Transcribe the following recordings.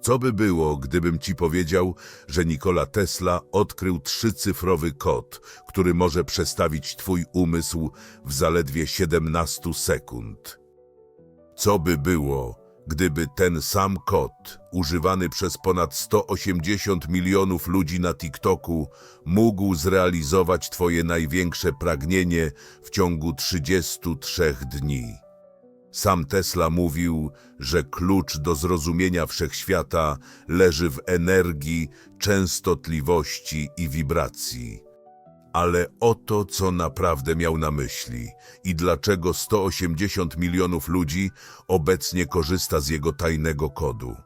Co by było, gdybym ci powiedział, że Nikola Tesla odkrył trzycyfrowy kod, który może przestawić twój umysł w zaledwie 17 sekund? Co by było, gdyby ten sam kod, używany przez ponad 180 milionów ludzi na TikToku, mógł zrealizować twoje największe pragnienie w ciągu 33 dni? Sam Tesla mówił, że klucz do zrozumienia wszechświata leży w energii, częstotliwości i wibracji. Ale oto co naprawdę miał na myśli i dlaczego 180 milionów ludzi obecnie korzysta z jego tajnego kodu.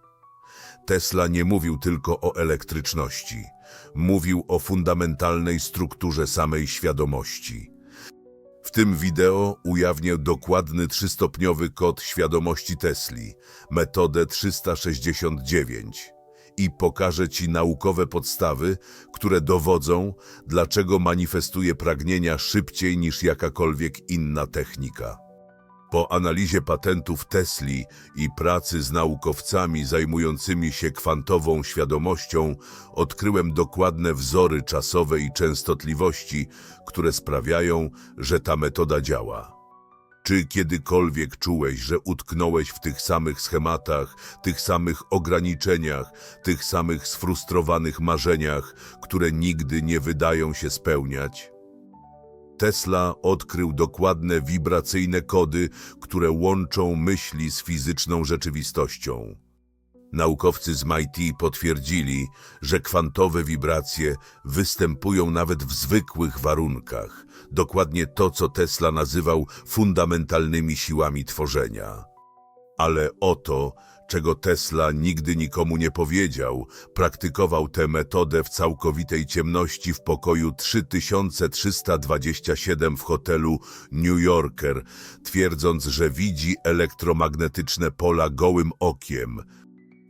Tesla nie mówił tylko o elektryczności, mówił o fundamentalnej strukturze samej świadomości. Tym wideo ujawnię dokładny trzystopniowy kod świadomości Tesli, metodę 369 i pokażę Ci naukowe podstawy, które dowodzą, dlaczego manifestuje pragnienia szybciej niż jakakolwiek inna technika. Po analizie patentów Tesli i pracy z naukowcami zajmującymi się kwantową świadomością, odkryłem dokładne wzory czasowe i częstotliwości, które sprawiają, że ta metoda działa. Czy kiedykolwiek czułeś, że utknąłeś w tych samych schematach, tych samych ograniczeniach, tych samych sfrustrowanych marzeniach, które nigdy nie wydają się spełniać? Tesla odkrył dokładne wibracyjne kody, które łączą myśli z fizyczną rzeczywistością. Naukowcy z MIT potwierdzili, że kwantowe wibracje występują nawet w zwykłych warunkach. Dokładnie to, co Tesla nazywał fundamentalnymi siłami tworzenia. Ale oto, czego Tesla nigdy nikomu nie powiedział, praktykował tę metodę w całkowitej ciemności w pokoju 3327 w hotelu New Yorker, twierdząc, że widzi elektromagnetyczne pola gołym okiem.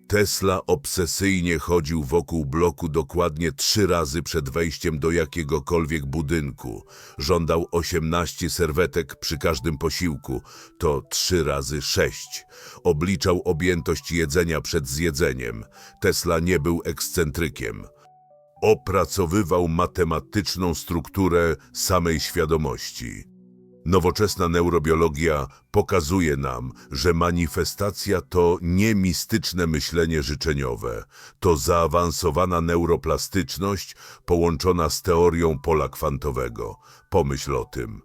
Tesla obsesyjnie chodził wokół bloku dokładnie trzy razy przed wejściem do jakiegokolwiek budynku. Żądał 18 serwetek przy każdym posiłku, to trzy razy sześć. Obliczał objętość jedzenia przed zjedzeniem. Tesla nie był ekscentrykiem. Opracowywał matematyczną strukturę samej świadomości. Nowoczesna neurobiologia pokazuje nam, że manifestacja to nie mistyczne myślenie życzeniowe, to zaawansowana neuroplastyczność połączona z teorią pola kwantowego. Pomyśl o tym.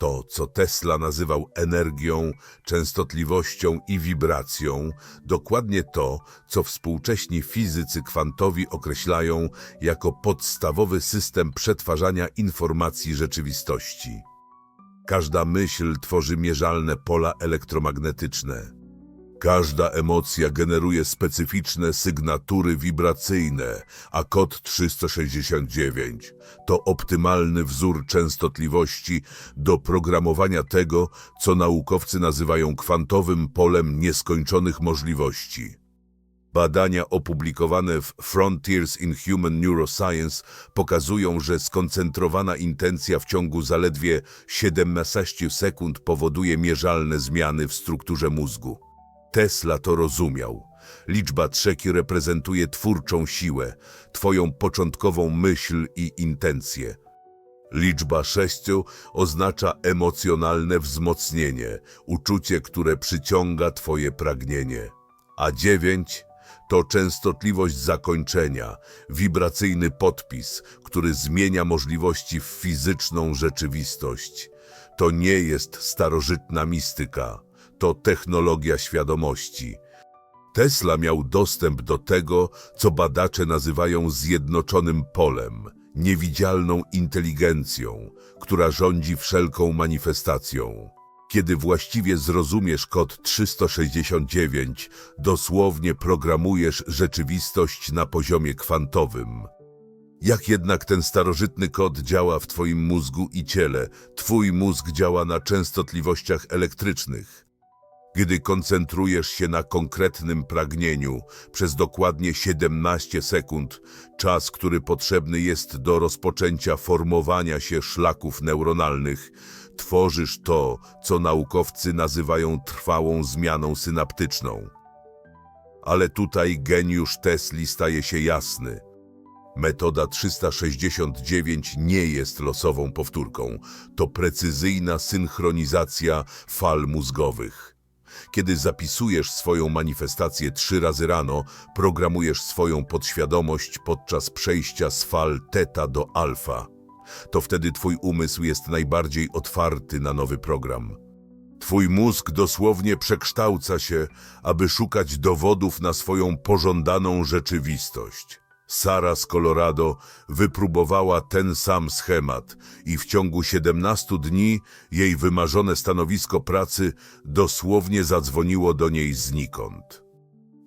To, co Tesla nazywał energią, częstotliwością i wibracją, dokładnie to, co współcześni fizycy kwantowi określają jako podstawowy system przetwarzania informacji rzeczywistości. Każda myśl tworzy mierzalne pola elektromagnetyczne. Każda emocja generuje specyficzne sygnatury wibracyjne, a kod 369 to optymalny wzór częstotliwości do programowania tego, co naukowcy nazywają kwantowym polem nieskończonych możliwości. Badania opublikowane w Frontiers in Human Neuroscience pokazują, że skoncentrowana intencja w ciągu zaledwie 17 sekund powoduje mierzalne zmiany w strukturze mózgu. Tesla to rozumiał. Liczba trzeci reprezentuje twórczą siłę, twoją początkową myśl i intencję. Liczba sześciu oznacza emocjonalne wzmocnienie, uczucie, które przyciąga twoje pragnienie. A dziewięć to częstotliwość zakończenia, wibracyjny podpis, który zmienia możliwości w fizyczną rzeczywistość. To nie jest starożytna mistyka, to technologia świadomości. Tesla miał dostęp do tego, co badacze nazywają zjednoczonym polem, niewidzialną inteligencją, która rządzi wszelką manifestacją. Kiedy właściwie zrozumiesz kod 369, dosłownie programujesz rzeczywistość na poziomie kwantowym. Jak jednak ten starożytny kod działa w Twoim mózgu i ciele? Twój mózg działa na częstotliwościach elektrycznych. Gdy koncentrujesz się na konkretnym pragnieniu przez dokładnie 17 sekund, czas, który potrzebny jest do rozpoczęcia formowania się szlaków neuronalnych, tworzysz to, co naukowcy nazywają trwałą zmianą synaptyczną. Ale tutaj geniusz Tesli staje się jasny. Metoda 369 nie jest losową powtórką, to precyzyjna synchronizacja fal mózgowych. Kiedy zapisujesz swoją manifestację trzy razy rano, programujesz swoją podświadomość podczas przejścia z fal teta do alfa. To wtedy twój umysł jest najbardziej otwarty na nowy program. Twój mózg dosłownie przekształca się, aby szukać dowodów na swoją pożądaną rzeczywistość. Sara z Colorado wypróbowała ten sam schemat i w ciągu 17 dni jej wymarzone stanowisko pracy dosłownie zadzwoniło do niej znikąd.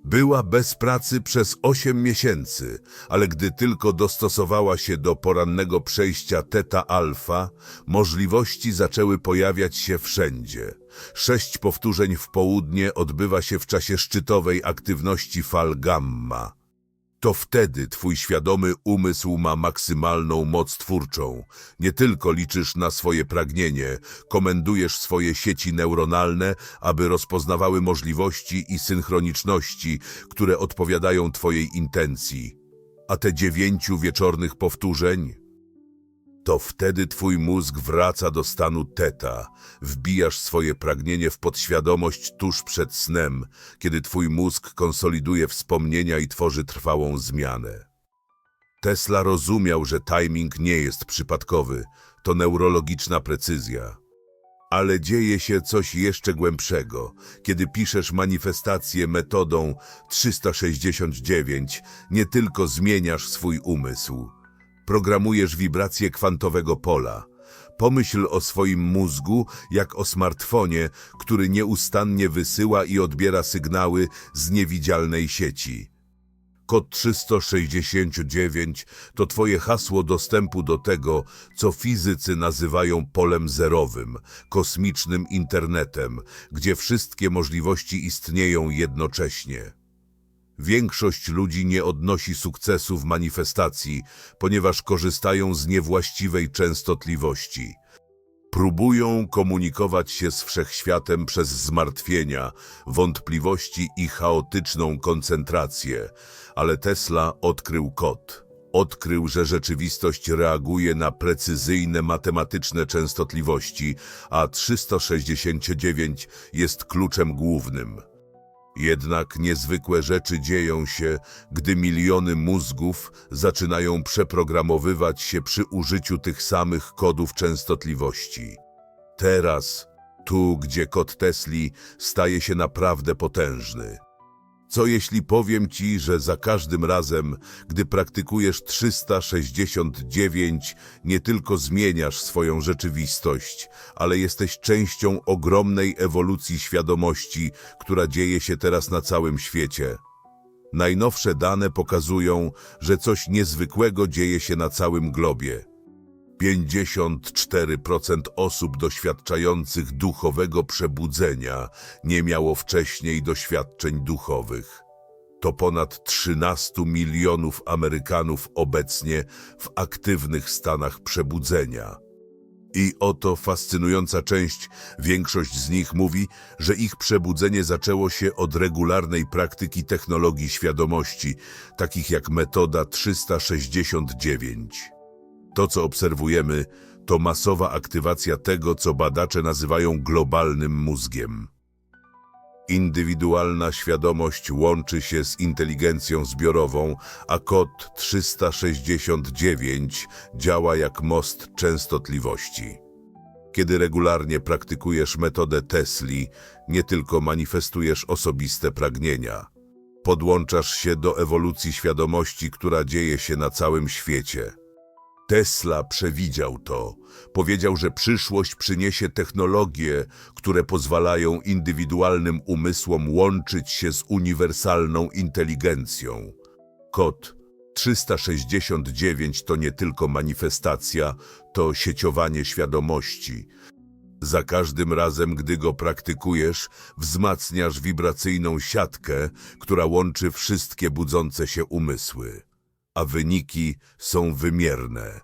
Była bez pracy przez 8 miesięcy, ale gdy tylko dostosowała się do porannego przejścia teta alfa, możliwości zaczęły pojawiać się wszędzie. Sześć powtórzeń w południe odbywa się w czasie szczytowej aktywności fal gamma. To wtedy twój świadomy umysł ma maksymalną moc twórczą. Nie tylko liczysz na swoje pragnienie, komendujesz swoje sieci neuronalne, aby rozpoznawały możliwości i synchroniczności, które odpowiadają twojej intencji. A te dziewięciu wieczornych powtórzeń? To wtedy twój mózg wraca do stanu teta. Wbijasz swoje pragnienie w podświadomość tuż przed snem, kiedy twój mózg konsoliduje wspomnienia i tworzy trwałą zmianę. Tesla rozumiał, że timing nie jest przypadkowy, to neurologiczna precyzja. Ale dzieje się coś jeszcze głębszego. Kiedy piszesz manifestację metodą 369, nie tylko zmieniasz swój umysł, programujesz wibracje kwantowego pola. Pomyśl o swoim mózgu jak o smartfonie, który nieustannie wysyła i odbiera sygnały z niewidzialnej sieci. Kod 369 to Twoje hasło dostępu do tego, co fizycy nazywają polem zerowym, kosmicznym internetem, gdzie wszystkie możliwości istnieją jednocześnie. Większość ludzi nie odnosi sukcesu w manifestacji, ponieważ korzystają z niewłaściwej częstotliwości. Próbują komunikować się z wszechświatem przez zmartwienia, wątpliwości i chaotyczną koncentrację, ale Tesla odkrył kod. Odkrył, że rzeczywistość reaguje na precyzyjne matematyczne częstotliwości, a 369 jest kluczem głównym. Jednak niezwykłe rzeczy dzieją się, gdy miliony mózgów zaczynają przeprogramowywać się przy użyciu tych samych kodów częstotliwości. Teraz, tu gdzie kod Tesli staje się naprawdę potężny. Co jeśli powiem Ci, że za każdym razem, gdy praktykujesz 369, nie tylko zmieniasz swoją rzeczywistość, ale jesteś częścią ogromnej ewolucji świadomości, która dzieje się teraz na całym świecie. Najnowsze dane pokazują, że coś niezwykłego dzieje się na całym globie. 54% osób doświadczających duchowego przebudzenia nie miało wcześniej doświadczeń duchowych. To ponad 13 milionów Amerykanów obecnie w aktywnych stanach przebudzenia. I oto fascynująca część, większość z nich mówi, że ich przebudzenie zaczęło się od regularnej praktyki technologii świadomości, takich jak metoda 369. To, co obserwujemy, to masowa aktywacja tego, co badacze nazywają globalnym mózgiem. Indywidualna świadomość łączy się z inteligencją zbiorową, a kod 369 działa jak most częstotliwości. Kiedy regularnie praktykujesz metodę Tesli, nie tylko manifestujesz osobiste pragnienia. Podłączasz się do ewolucji świadomości, która dzieje się na całym świecie. Tesla przewidział to. Powiedział, że przyszłość przyniesie technologie, które pozwalają indywidualnym umysłom łączyć się z uniwersalną inteligencją. Kod 369 to nie tylko manifestacja, to sieciowanie świadomości. Za każdym razem, gdy go praktykujesz, wzmacniasz wibracyjną siatkę, która łączy wszystkie budzące się umysły a wyniki są wymierne.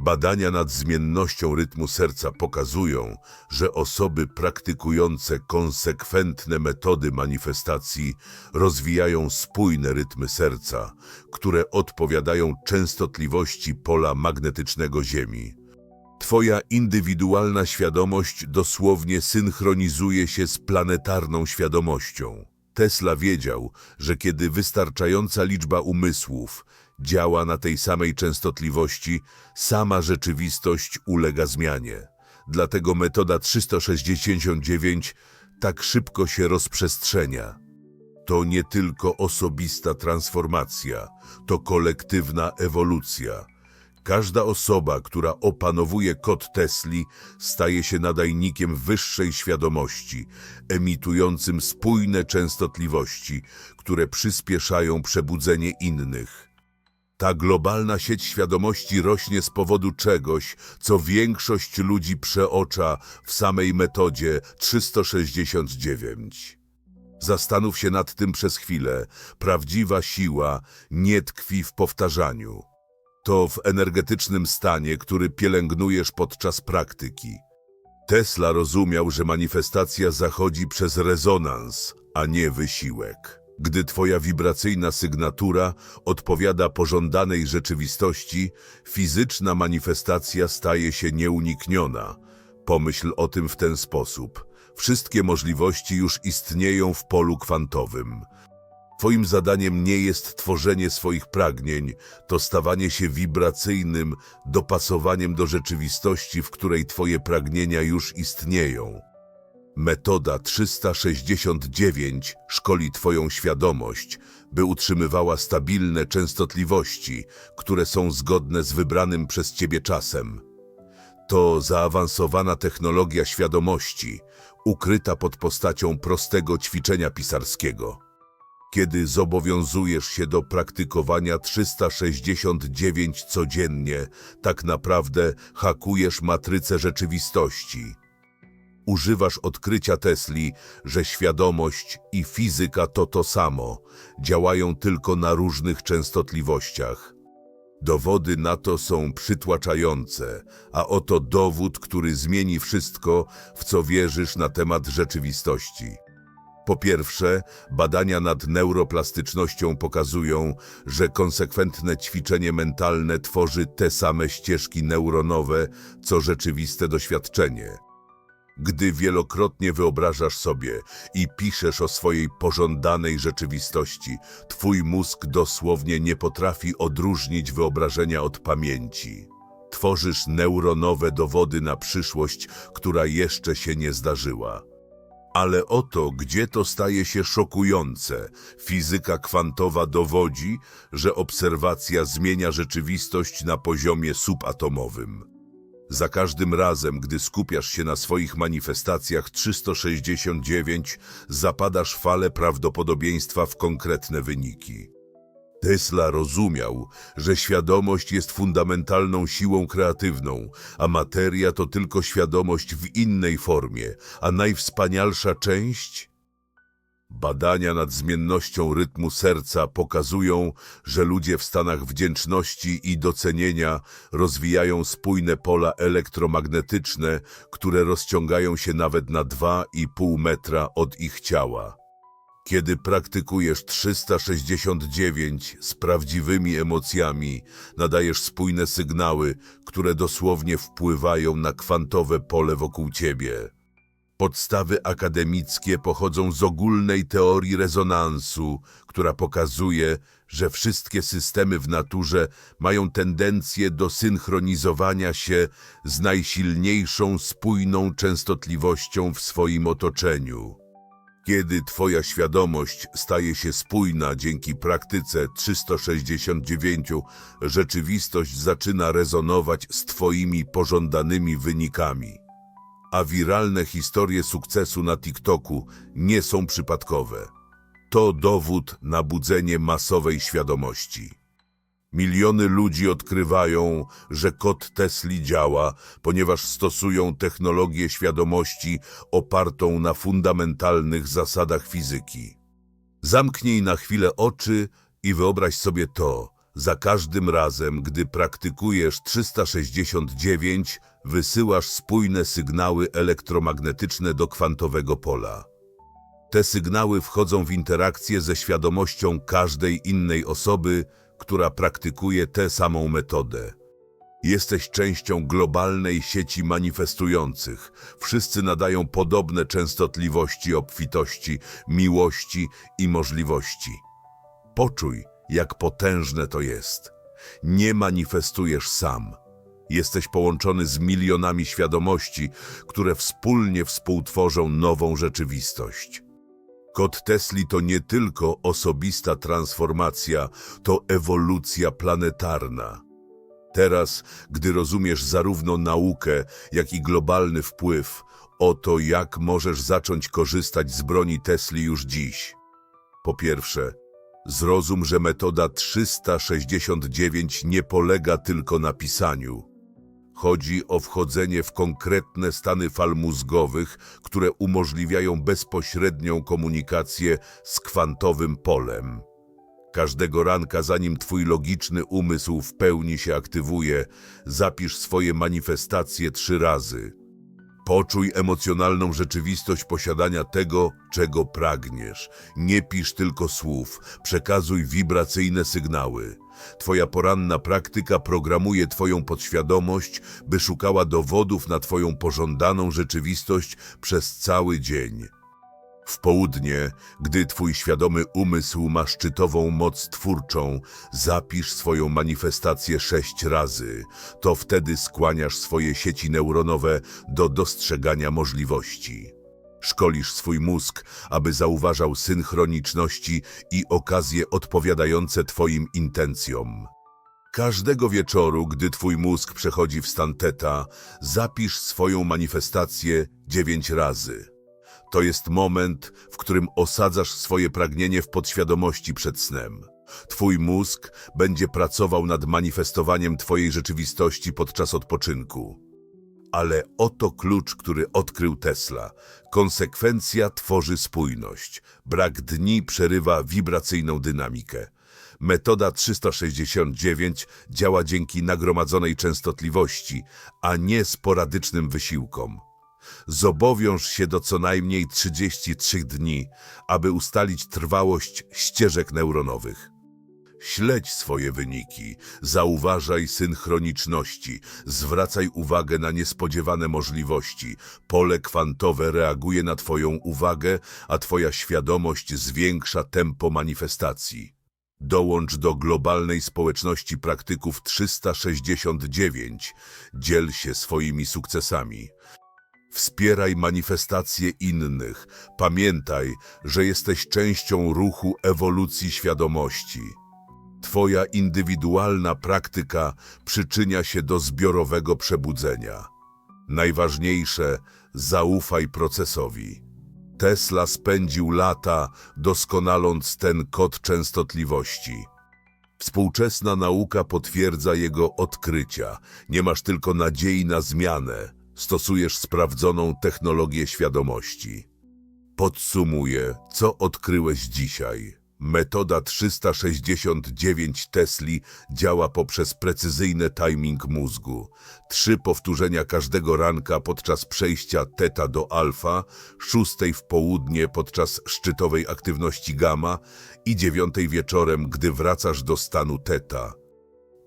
Badania nad zmiennością rytmu serca pokazują, że osoby praktykujące konsekwentne metody manifestacji rozwijają spójne rytmy serca, które odpowiadają częstotliwości pola magnetycznego Ziemi. Twoja indywidualna świadomość dosłownie synchronizuje się z planetarną świadomością. Tesla wiedział, że kiedy wystarczająca liczba umysłów działa na tej samej częstotliwości, sama rzeczywistość ulega zmianie. Dlatego metoda 369 tak szybko się rozprzestrzenia. To nie tylko osobista transformacja, to kolektywna ewolucja. Każda osoba, która opanowuje kod Tesli, staje się nadajnikiem wyższej świadomości, emitującym spójne częstotliwości, które przyspieszają przebudzenie innych. Ta globalna sieć świadomości rośnie z powodu czegoś, co większość ludzi przeocza w samej metodzie 369. Zastanów się nad tym przez chwilę. Prawdziwa siła nie tkwi w powtarzaniu. To w energetycznym stanie, który pielęgnujesz podczas praktyki. Tesla rozumiał, że manifestacja zachodzi przez rezonans, a nie wysiłek. Gdy twoja wibracyjna sygnatura odpowiada pożądanej rzeczywistości, fizyczna manifestacja staje się nieunikniona. Pomyśl o tym w ten sposób. Wszystkie możliwości już istnieją w polu kwantowym. Twoim zadaniem nie jest tworzenie swoich pragnień, to stawanie się wibracyjnym dopasowaniem do rzeczywistości, w której Twoje pragnienia już istnieją. Metoda 369 szkoli Twoją świadomość, by utrzymywała stabilne częstotliwości, które są zgodne z wybranym przez Ciebie czasem. To zaawansowana technologia świadomości, ukryta pod postacią prostego ćwiczenia pisarskiego. Kiedy zobowiązujesz się do praktykowania 369 codziennie, tak naprawdę hakujesz matrycę rzeczywistości. Używasz odkrycia Tesli, że świadomość i fizyka to to samo, działają tylko na różnych częstotliwościach. Dowody na to są przytłaczające, a oto dowód, który zmieni wszystko, w co wierzysz na temat rzeczywistości. Po pierwsze, badania nad neuroplastycznością pokazują, że konsekwentne ćwiczenie mentalne tworzy te same ścieżki neuronowe, co rzeczywiste doświadczenie. Gdy wielokrotnie wyobrażasz sobie i piszesz o swojej pożądanej rzeczywistości, twój mózg dosłownie nie potrafi odróżnić wyobrażenia od pamięci. Tworzysz neuronowe dowody na przyszłość, która jeszcze się nie zdarzyła. Ale oto, gdzie to staje się szokujące. Fizyka kwantowa dowodzi, że obserwacja zmienia rzeczywistość na poziomie subatomowym. Za każdym razem, gdy skupiasz się na swoich manifestacjach 369, zapadasz falę prawdopodobieństwa w konkretne wyniki. Tesla rozumiał, że świadomość jest fundamentalną siłą kreatywną, a materia to tylko świadomość w innej formie, a najwspanialsza część Badania nad zmiennością rytmu serca pokazują, że ludzie w stanach wdzięczności i docenienia rozwijają spójne pola elektromagnetyczne, które rozciągają się nawet na 2,5 metra od ich ciała. Kiedy praktykujesz 369 z prawdziwymi emocjami, nadajesz spójne sygnały, które dosłownie wpływają na kwantowe pole wokół ciebie. Podstawy akademickie pochodzą z ogólnej teorii rezonansu, która pokazuje, że wszystkie systemy w naturze mają tendencję do synchronizowania się z najsilniejszą spójną częstotliwością w swoim otoczeniu. Kiedy Twoja świadomość staje się spójna dzięki praktyce 369, rzeczywistość zaczyna rezonować z Twoimi pożądanymi wynikami. A wiralne historie sukcesu na TikToku nie są przypadkowe. To dowód na budzenie masowej świadomości. Miliony ludzi odkrywają, że kod Tesli działa, ponieważ stosują technologię świadomości opartą na fundamentalnych zasadach fizyki. Zamknij na chwilę oczy i wyobraź sobie to. Za każdym razem, gdy praktykujesz 369, wysyłasz spójne sygnały elektromagnetyczne do kwantowego pola. Te sygnały wchodzą w interakcję ze świadomością każdej innej osoby, która praktykuje tę samą metodę. Jesteś częścią globalnej sieci manifestujących. Wszyscy nadają podobne częstotliwości obfitości, miłości i możliwości. Poczuj, jak potężne to jest. Nie manifestujesz sam. Jesteś połączony z milionami świadomości, które wspólnie współtworzą nową rzeczywistość. Kod Tesli to nie tylko osobista transformacja, to ewolucja planetarna. Teraz, gdy rozumiesz zarówno naukę, jak i globalny wpływ, oto jak możesz zacząć korzystać z broni Tesli już dziś. Po pierwsze, zrozum, że metoda 369 nie polega tylko na pisaniu. Chodzi o wchodzenie w konkretne stany fal mózgowych, które umożliwiają bezpośrednią komunikację z kwantowym polem. Każdego ranka, zanim twój logiczny umysł w pełni się aktywuje, zapisz swoje manifestacje trzy razy. Poczuj emocjonalną rzeczywistość posiadania tego, czego pragniesz. Nie pisz tylko słów, przekazuj wibracyjne sygnały. Twoja poranna praktyka programuje Twoją podświadomość, by szukała dowodów na Twoją pożądaną rzeczywistość przez cały dzień. W południe, gdy Twój świadomy umysł ma szczytową moc twórczą, zapisz swoją manifestację sześć razy. To wtedy skłaniasz swoje sieci neuronowe do dostrzegania możliwości. Szkolisz swój mózg, aby zauważał synchroniczności i okazje odpowiadające Twoim intencjom. Każdego wieczoru, gdy Twój mózg przechodzi w stan teta, zapisz swoją manifestację dziewięć razy. To jest moment, w którym osadzasz swoje pragnienie w podświadomości przed snem. Twój mózg będzie pracował nad manifestowaniem Twojej rzeczywistości podczas odpoczynku. Ale oto klucz, który odkrył Tesla. Konsekwencja tworzy spójność. Brak dni przerywa wibracyjną dynamikę. Metoda 369 działa dzięki nagromadzonej częstotliwości, a nie sporadycznym wysiłkom. Zobowiąż się do co najmniej 33 dni, aby ustalić trwałość ścieżek neuronowych. Śledź swoje wyniki, zauważaj synchroniczności, zwracaj uwagę na niespodziewane możliwości. Pole kwantowe reaguje na Twoją uwagę, a Twoja świadomość zwiększa tempo manifestacji. Dołącz do globalnej społeczności praktyków 369. Dziel się swoimi sukcesami. Wspieraj manifestacje innych. Pamiętaj, że jesteś częścią ruchu ewolucji świadomości. Twoja indywidualna praktyka przyczynia się do zbiorowego przebudzenia. Najważniejsze, zaufaj procesowi. Tesla spędził lata doskonaląc ten kod częstotliwości. Współczesna nauka potwierdza jego odkrycia. Nie masz tylko nadziei na zmianę, stosujesz sprawdzoną technologię świadomości. Podsumuję, co odkryłeś dzisiaj. Metoda 369 Tesli działa poprzez precyzyjny timing mózgu. Trzy powtórzenia każdego ranka podczas przejścia teta do alfa, szóstej w południe podczas szczytowej aktywności gamma i dziewiątej wieczorem, gdy wracasz do stanu teta.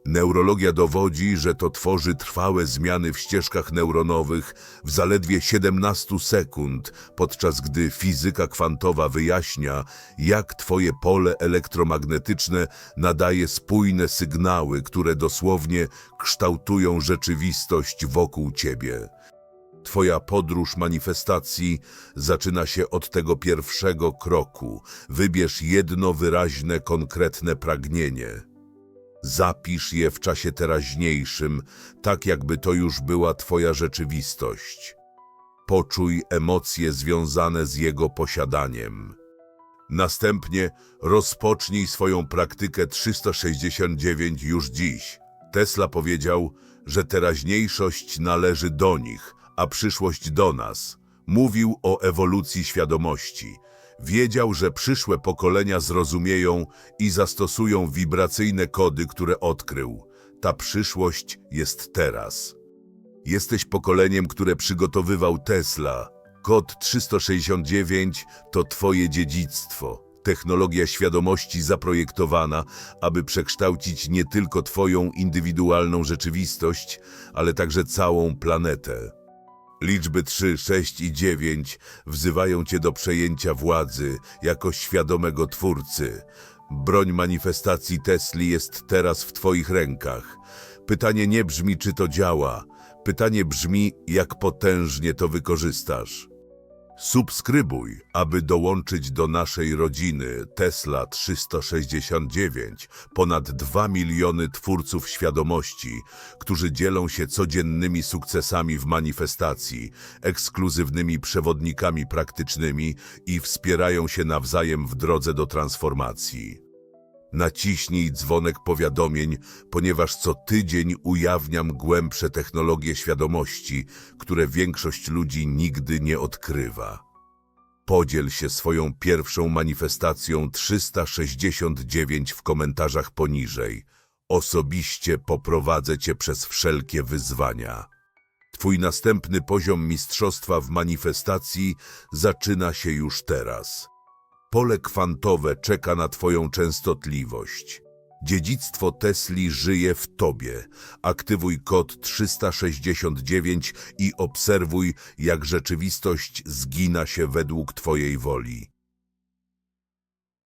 Neurologia dowodzi, że to tworzy trwałe zmiany w ścieżkach neuronowych w zaledwie 17 sekund, podczas gdy fizyka kwantowa wyjaśnia, jak Twoje pole elektromagnetyczne nadaje spójne sygnały, które dosłownie kształtują rzeczywistość wokół Ciebie. Twoja podróż manifestacji zaczyna się od tego pierwszego kroku. Wybierz jedno wyraźne, konkretne pragnienie. Zapisz je w czasie teraźniejszym, tak jakby to już była Twoja rzeczywistość. Poczuj emocje związane z jego posiadaniem. Następnie rozpocznij swoją praktykę 369 już dziś. Tesla powiedział, że teraźniejszość należy do nich, a przyszłość do nas. Mówił o ewolucji świadomości. Wiedział, że przyszłe pokolenia zrozumieją i zastosują wibracyjne kody, które odkrył. Ta przyszłość jest teraz. Jesteś pokoleniem, które przygotowywał Tesla. Kod 369 to Twoje dziedzictwo. Technologia świadomości zaprojektowana, aby przekształcić nie tylko Twoją indywidualną rzeczywistość, ale także całą planetę. Liczby 3, 6 i 9 wzywają Cię do przejęcia władzy jako świadomego twórcy. Broń manifestacji Tesli jest teraz w Twoich rękach. Pytanie nie brzmi, czy to działa. Pytanie brzmi, jak potężnie to wykorzystasz. Subskrybuj, aby dołączyć do naszej rodziny Tesla 369, ponad 2 miliony twórców świadomości, którzy dzielą się codziennymi sukcesami w manifestacji, ekskluzywnymi przewodnikami praktycznymi i wspierają się nawzajem w drodze do transformacji. Naciśnij dzwonek powiadomień, ponieważ co tydzień ujawniam głębsze technologie świadomości, które większość ludzi nigdy nie odkrywa. Podziel się swoją pierwszą manifestacją 369 w komentarzach poniżej. Osobiście poprowadzę Cię przez wszelkie wyzwania. Twój następny poziom mistrzostwa w manifestacji zaczyna się już teraz. Pole kwantowe czeka na Twoją częstotliwość. Dziedzictwo Tesli żyje w Tobie. Aktywuj kod 369 i obserwuj, jak rzeczywistość zgina się według Twojej woli.